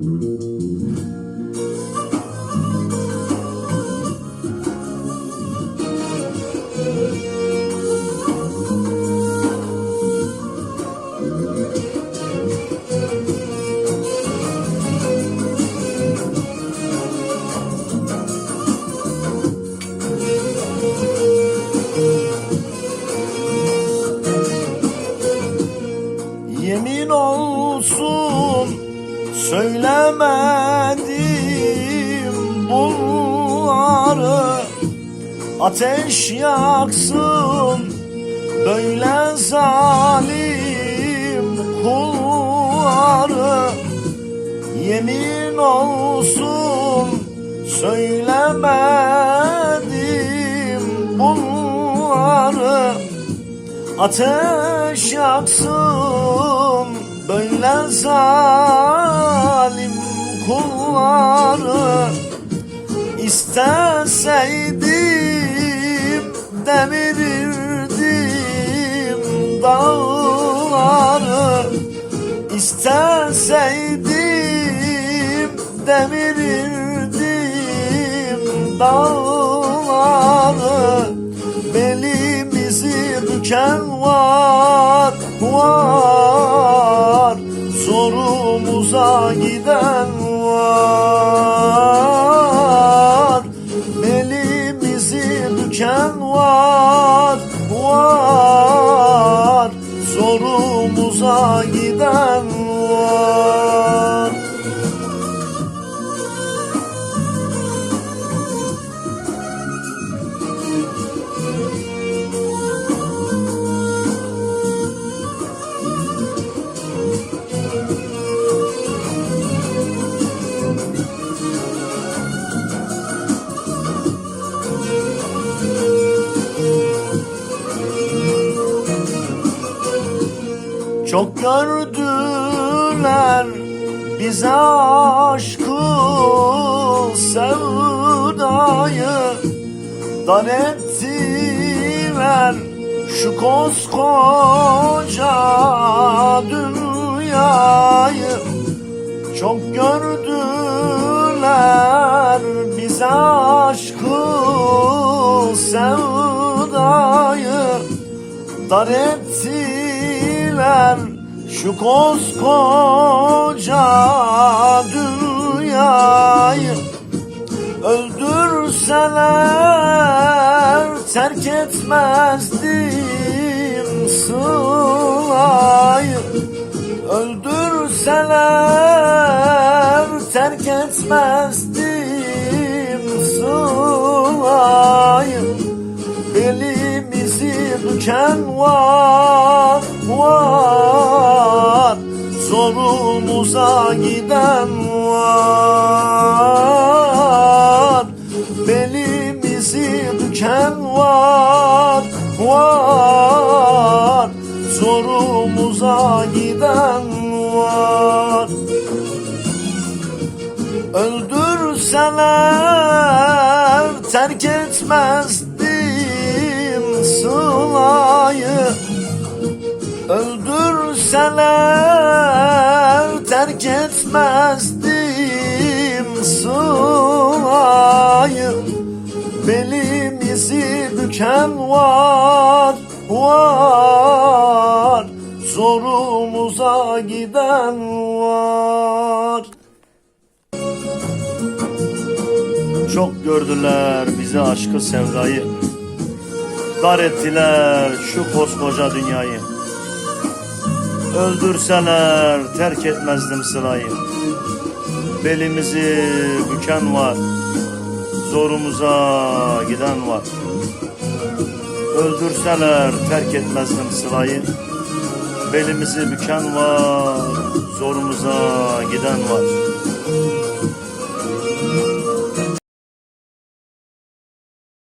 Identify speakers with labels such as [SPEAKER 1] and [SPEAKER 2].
[SPEAKER 1] Yemin söylemedim bunları. Ateş yaksın böyle zalim kulları. Yemin olsun söylemedim bunları. Ateş yaksın böyle zalim dağları İsteseydim devirirdim dağları. Belimizi büken var, var. Zorumuza giden var. Belimizi büken var, Zorumuza Çok gördüler bize aşkı sevdayı. Dar ettiler şu koskoca dünyayı. Çok gördüler bize aşkı sevdayı. Dar ettiler şu koskoca dünyayı. Öldürseler terk etmezdim sılayı Öldürseler terk etmezdim sılayı Belimizi büken var Zorumuza giden var. Belimizi büken var, var. Zorumuza giden var. Öldürseler terk etmezdim sılayı Öldürseler terk etmezdim sılayı Belimizi büken var, var. Zorumuza giden var. Çok gördüler bize aşkı sevdayı. Dar ettiler şu koskoca dünyayı Öldürseler terk etmezdim sılayı Belimizi büken var Zorumuza giden var. Öldürseler terk etmezdim sılayı Belimizi büken var Zorumuza giden var